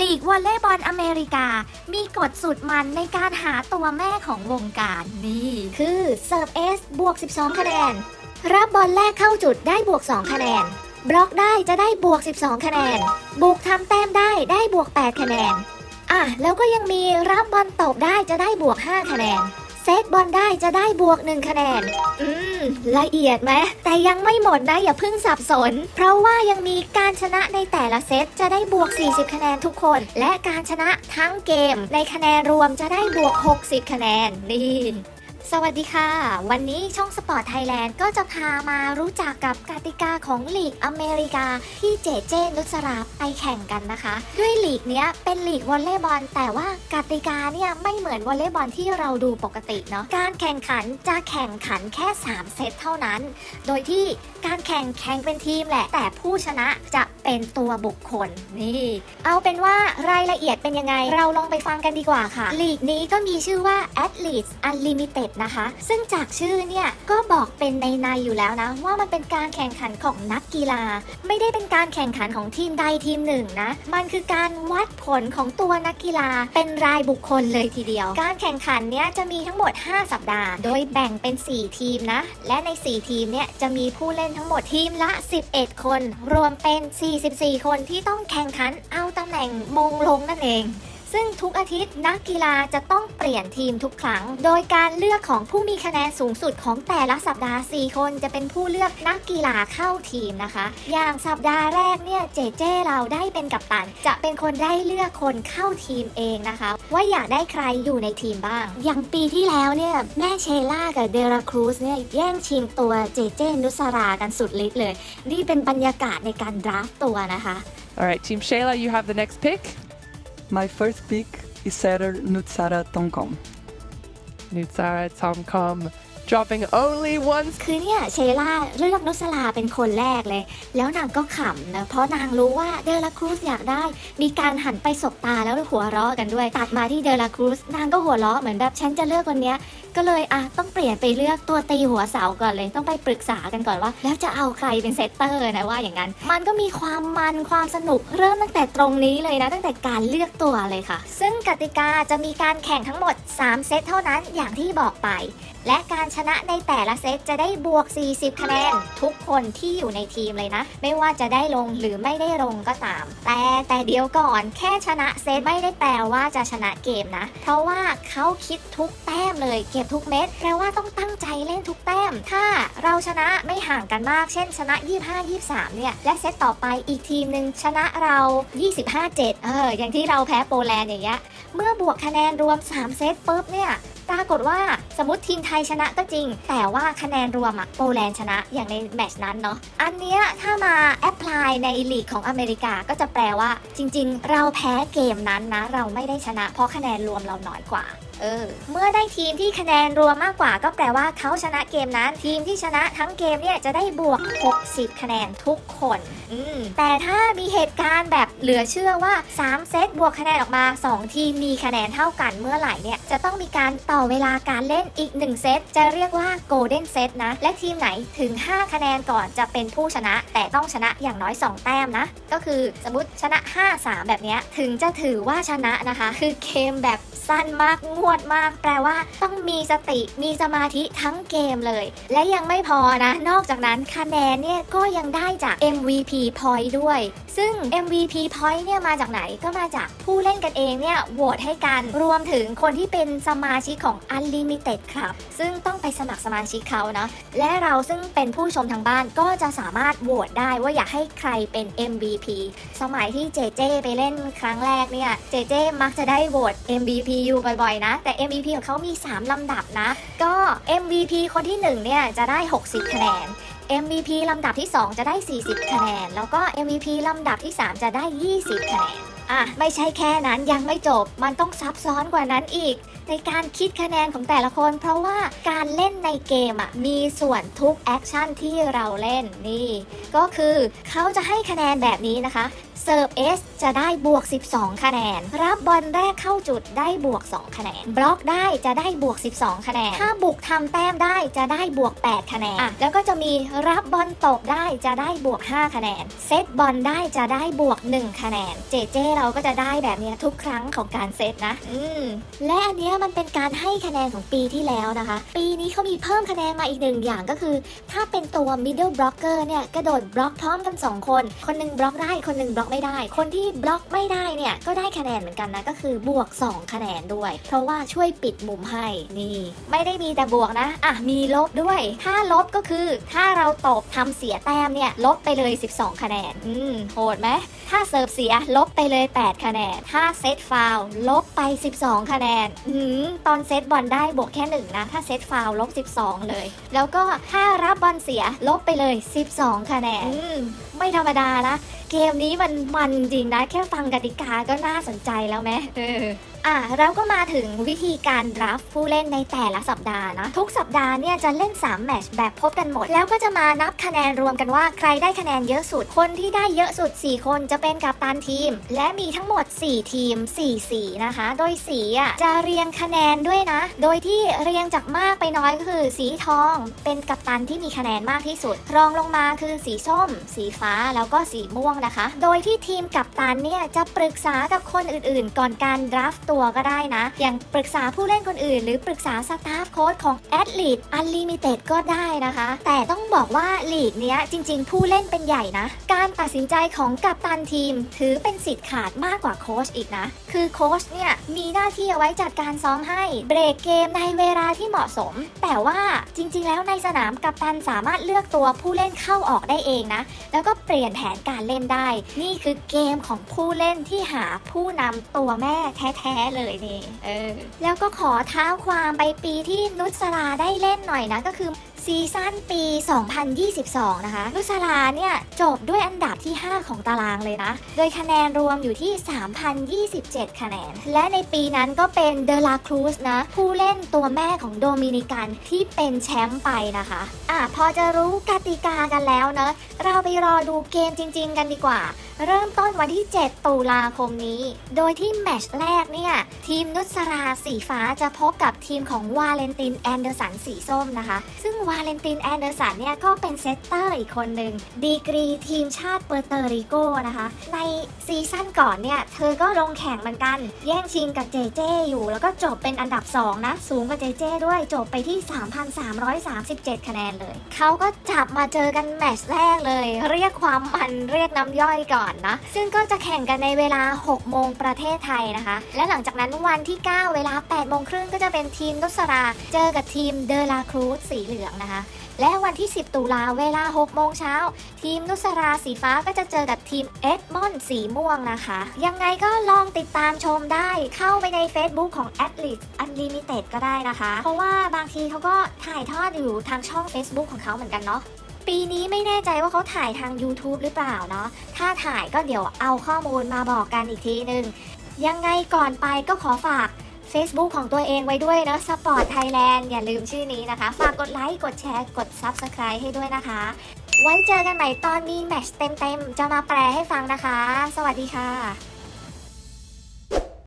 ลีกวอลเลย์บอลอเมริกา มีกฎสุดมันในการหาตัวแม่ของวงการนี่คือเซิร์ฟเอสบวก 12 คะแนน รับบอลแรกเข้าจุดได้บวก 2 คะแนน บล็อกได้จะได้บวก 12 คะแนน บุกทำแต้มได้ได้บวก 8 คะแนน อะ แล้วก็ยังมีรับบอลตบได้จะได้บวก 5 คะแนน เซตบอลได้จะได้บวกหนึ่งคะแนน อืม ละเอียดไหม แต่ยังไม่หมดนะอย่าเพิ่งสับสน เพราะว่ายังมีการชนะในแต่ละเซตจะได้บวก 40 คะแนนทุกคน และการชนะทั้งเกม ในคะแนนรวมจะได้บวก 60 คะแนนนี่ สวัสดีค่ะ วันนี้ช่องสปอร์ตไทยแลนด์ก็จะพามารู้จักกับกติกาของลีกอเมริกาที่เจเจนุสราไปแข่งกันนะคะ ด้วยลีกเนี้ยเป็นลีกวอลเลย์บอล แต่ว่ากติกาเนี่ยไม่เหมือนวอลเลย์บอลที่เราดูปกติเนาะการแข่งขันจะแข่งขันแค่ 3 เซตเท่านั้น โดยที่การแข่งแข่งเป็นทีมแหละ แต่ผู้ชนะจะ เป็นตัวบุคคลนี่ เอาเป็นว่ารายละเอียดเป็นยังไง เราลองไปฟังกันดีกว่าค่ะลีกนี้ก็มีชื่อว่า Athletes Unlimited นะคะ ซึ่งจากชื่อเนี่ย ก็บอกเป็นในในอยู่แล้วนะ ว่ามันเป็นการแข่งขันของนักกีฬา ไม่ได้เป็นการแข่งขันของทีมใดทีมหนึ่งนะ มันคือการวัดผลของตัวนักกีฬา เป็นรายบุคคลเลยทีเดียว การแข่งขันเนี้ยจะมีทั้งหมด 5 สัปดาห์ โดยแบ่งเป็น 4 ทีมนะ และใน 4 ทีมเนี่ยจะมีผู้เล่นทั้งหมดทีมละ 11 คน รวมเป็น44 คนที่ต้องแข่งขันเอาตำแหน่งมงลงนั่นเอง ซึ่งทุกอาทิตย์นักกีฬาจะต้องเปลี่ยนทีมทุกครั้ง โดยการเลือกของผู้มีคะแนนสูงสุดของแต่ละสัปดาห์ 4 คนจะเป็นผู้เลือกนักกีฬาเข้าทีมนะคะ อย่างสัปดาห์แรกเนี่ยเจเจเราได้เป็นกัปตัน จะเป็นคนได้เลือกคนเข้าทีมเองนะคะ ว่าอยากได้ใครอยู่ในทีมบ้าง อย่างปีที่แล้วเนี่ยแม่เชล่ากับเดราครูสเนี่ยแย่งชิงตัวเจเจนุสรากันสุดฤทธิ์เลย นี่เป็นบรรยากาศในการดราฟต์ตัวนะคะ All right, Team Shayla, you have the next pick. My first pick is Setter Nutsara Tongkom. Nutsara Tomcom dropping only one คือเนี่ยเชล่าเลือกนุสลาเป็นคนแรกเลย แล้วนางก็ขำนะเพราะนางรู้ว่าเดลาครูสอยากได้ มีการหันไปสบตาแล้วหัวเราะกันด้วย ตัดมาที่เดลาครูสนางก็หัวเราะเหมือนแบบฉันจะเลือกคนเนี้ย ก็เลยอะต้องเปลี่ยนไปเลือกตัวตีหัวเสาก่อนเลย ต้องไปปรึกษากันก่อนว่า แล้วจะเอาใครเป็นเซตเตอร์นะว่าอย่างนั้น มันก็มีความมันความสนุกเริ่มตั้งแต่ตรงนี้เลยนะ ตั้งแต่การเลือกตัวเลยค่ะ ซึ่งกติกาจะมีการแข่งทั้งหมด 3 เซตเท่านั้นอย่างที่บอกไป และการชนะในแต่ละเซตจะได้บวก 40 คะแนน ทุกคนที่อยู่ในทีมเลยนะ ไม่ว่าจะได้ลงหรือไม่ได้ลงก็ตาม แต่แต่เดียวก่อนแค่ชนะเซตไม่ได้แปลว่าจะชนะเกมนะ เพราะว่าเขาคิดทุกแต้มเลยเก็บทุกเม็ดแปลว่าต้องตั้งใจเล่นทุกแต้ม ถ้าเราชนะไม่ห่างกันมากเช่นชนะ 25 23 เนี่ย และเซตต่อไปอีกทีมหนึ่งชนะเรา 25 7 เออ อย่างที่เราแพ้โปแลนด์อย่างเงี้ย เมื่อบวกคะแนนรวม 3 เซตปุ๊บเนี่ย ปรากฏว่าสมมติทีมไทยชนะก็จริง แต่ว่าคะแนนรวมอะโปแลนด์ชนะอย่างในแมตช์นั้นเนาะอันเนี้ยถ้ามาแอพพลายในลีกของอเมริกาก็จะแปลว่า จริง ๆ เราแพ้เกมนั้นนะ เราไม่ได้ชนะ เพราะคะแนนรวมเราน้อยกว่า เออ เมื่อได้ทีมที่คะแนนรวมมากกว่าก็แปลว่าเขาชนะเกมนั้น ทีมที่ชนะทั้งเกมเนี่ยจะได้บวก 60 คะแนนทุกคนอืมแต่ถ้ามีเหตุการณ์แบบเหลือเชื่อว่า 3 เซตบวกคะแนนออกมา 2 ทีมมีคะแนนเท่ากันเมื่อไหร่เนี่ยจะต้องมีการต่อเวลาการเล่นอีก 1 เซตจะเรียกว่า Golden Set นะ และทีมไหนถึง 5 คะแนนก่อนจะเป็นผู้ชนะ แต่ต้องชนะอย่างน้อย 2 แต้มนะ ก็คือสมมติชนะ 5-3 แบบเนี้ยถึงจะถือว่าชนะนะคะ คือเกมแบบสั้นมากงวดมาก แปลว่าต้องมีสติมีสมาธิทั้งเกมเลย และยังไม่พอนะ นอกจากนั้นคะแนนเนี่ยก็ยังได้จาก MVP point ด้วย ซึ่ง MVP point เนี่ยมาจากไหนก็มาจากผู้เล่นกันเองเนี่ยโหวตให้กัน รวมถึงคนที่เป็นสมาชิกของ Unlimited ครับ ซึ่งต้องไปสมัครสมาชิกเขานะและเราซึ่งเป็นผู้ชมทางบ้านก็จะสามารถโหวตได้ว่าอยากให้ใครเป็น MVP สมัยที่เจเจไปเล่นครั้งแรกเนี่ยเจเจมักจะได้โหวต MVP อยู่บ่อยๆนะแต่ MVP ของเขามี 3 ลำดับนะ ก็ MVP คนที่1เนี่ยจะได้ 60 คะแนน MVP ลำดับที่ 2 จะได้ 40 คะแนน แล้วก็ MVP ลำดับที่ 3 จะได้ 20 คะแนนอะไม่ใช่แค่นั้นยังไม่จบมันต้องซับซ้อนกว่านั้นอีก ในการคิดคะแนนของแต่ละคน เพราะว่าการเล่นในเกมอะมีส่วนทุกแอคชั่นที่เราเล่นนี่ ก็คือเขาจะให้คะแนนแบบนี้นะคะเสิร์ฟ S จะได้บวก 12 คะแนน รับบอลแรกเข้าจุดได้บวก 2 คะแนน บล็อกได้จะได้บวก 12 คะแนน ถ้าบุกทำแต้มได้จะได้บวก 8 คะแนน แล้วก็จะมีรับบอลตกได้จะได้บวก 5 คะแนน เซตบอลได้จะได้บวก 1 คะแนน เจเจเราก็จะได้แบบนี้ทุกครั้งของการเซตนะ อืม และอันนี้มันเป็นการให้คะแนนของปีที่แล้วนะคะ ปีนี้เขามีเพิ่มคะแนนมาอีกหนึ่งอย่างก็คือ ถ้าเป็นตัว middle blocker เนี่ยกระโดดบล็อกพร้อมกัน 2 คน คนหนึงบล็อกได้คนหนึงบล็อกไม่ได้ คนที่บล็อกไม่ได้เนี่ยก็ได้คะแนนเหมือนกันนะก็คือบวก 2 คะแนนด้วย เพราะว่าช่วยปิดมุมให้นี่ไม่ได้มีแต่บวกนะอะมีลบด้วย ถ้าลบก็คือ ถ้าเราตบทำเสียแต้มเนี่ยลบไปเลย 12 คะแนนอืมโหดไหมถ้าเสิร์ฟเสียลบไปเลย 8 คะแนน ถ้าเซตฟาวลบไป 12 คะแนนอืมตอนเซตบอลได้บวกแค่1นะถ้าเซตฟาวล์ลบ12 เลย แล้วก็ถ้ารับบอลเสียลบไปเลย 12 คะแนนอืมไม่ธรรมดานะเกมนี้มันมันจริงนะ แค่ฟังกติกาก็น่าสนใจแล้วไหม อะเราก็มาถึงวิธีการรับผู้เล่นในแต่ละสัปดาห์นะทุกสัปดาห์เนี่ยจะเล่น 3 แมตช์แบบพบกันหมด แล้วก็จะมานับคะแนนรวมกันว่าใครได้คะแนนเยอะสุดคนที่ได้เยอะสุด 4 คนจะเป็นกัปตันทีม และมีทั้งหมด 4 ทีม 4 สีนะคะ โดยสีอะจะเรียงคะแนนด้วยนะ โดยที่เรียงจากมากไปน้อยก็คือ สีทอง เป็นกัปตันที่มีคะแนนมากที่สุด รองลงมาคือสีส้ม สีฟ้าแล้วก็สีม่วงนะคะ โดยที่ทีมกัปตันเนี่ยจะปรึกษากับคนอื่นๆ ก่อนการดราฟตัวก็ได้นะ อย่างปรึกษาผู้เล่นคนอื่น หรือปรึกษาสตาฟโค้ชของ Athlete Unlimited ก็ได้นะคะ แต่ต้องบอกว่าลีกเนี้ยจริง ๆ ผู้เล่นเป็นใหญ่นะ การตัดสินใจของกัปตันทีม ถือเป็นสิทธิ์ขาดมากกว่าโค้ชอีกนะ คือโค้ชเนี่ยมีหน้าที่เอาไว้จัดการซ้อมให้เบรกเกมในเวลาที่เหมาะสม แต่ว่าจริง ๆ แล้วในสนามกัปตันสามารถเลือกตัวผู้เล่นเข้าออกได้เองนะ แล้วก็เปลี่ยนแผนการเล่นได้ นี่คือเกมของผู้เล่นที่หาผู้นำตัวแม่แท้ๆเลยนี่เออแล้วก็ขอเท้าความไปปีที่นุสราได้เล่นหน่อยนะก็คือซีซั่นปี 2022 นะคะ นุสราเนี่ย จบด้วยอันดับที่ 5 ของตารางเลยนะ โดยคะแนนรวมอยู่ที่ 3,027 คะแนน และในปีนั้นก็เป็นเดลาครูสนะ ผู้เล่นตัวแม่ของโดมินิกันที่เป็นแชมป์ไปนะคะ อะ พอจะรู้กติกากันแล้วเนอะเราไปรอดูเกมจริง ๆ กันดีกว่าเริ่มต้นวันที่ 7 ตุลาคมนี้ โดยที่แมตช์แรกเนี่ย ทีมนุสราสีฟ้าจะพบกับทีมของวาเลนตินแอนเดอร์สันสีส้มนะคะ ซึ่งวาเลนตินแอนเดอร์สันเนี่ยก็เป็นเซตเตอร์อีกคนหนึ่งดีกรีทีมชาติเปอร์เตริโกนะคะ ในซีซั่นก่อนเนี่ย เธอก็ลงแข่งเหมือนกัน แย่งชิงกับเจเจอยู่แล้วก็จบเป็นอันดับ 2 นะ สูงกว่าเจเจด้วยจบไปที่ 3,337 คะแนนเลย เขาก็จับมาเจอกันแมตช์แรกเลย เรียกความมันเรียกน้ำย่อยก่อนนะซึ่งก็จะแข่งกันในเวลา 6 โมงประเทศไทยนะคะ และหลังจากนั้นวันที่ 9 เวลา 8 โมงครึ่งก็จะเป็นทีมนุสราเจอกับทีมเดลาครูซสีเหลืองนะคะ และวันที่ 10 ตุลาเวลา 6 โมงเช้า ทีมนุสราสีฟ้าก็จะเจอกับทีมเอ็ดมอนด์สีม่วงนะคะ ยังไงก็ลองติดตามชมได้เข้าไปใน Facebook ของ Athlete Unlimited ก็ได้นะคะ เพราะว่าบางทีเขาก็ถ่ายทอดอยู่ทางช่อง Facebook ของเขาเหมือนกันเนาะ ปีนี้ไม่แน่ใจว่าเขาถ่ายทาง YouTube หรือเปล่าเนาะ ถ้าถ่ายก็เดี๋ยวเอาข้อมูลมาบอกกันอีกทีนึง ยังไงก่อนไปก็ขอฝาก Facebook ของตัวเองไว้ด้วยเนาะ Sport Thailand อย่าลืมชื่อนี้นะคะ ฝากกดไลค์ กดแชร์ กด Subscribe ให้ด้วยนะคะ ไว้เจอกันใหม่ตอนมีแมชเต็มๆ จะมาแปลให้ฟังนะคะ สวัสดีค่ะ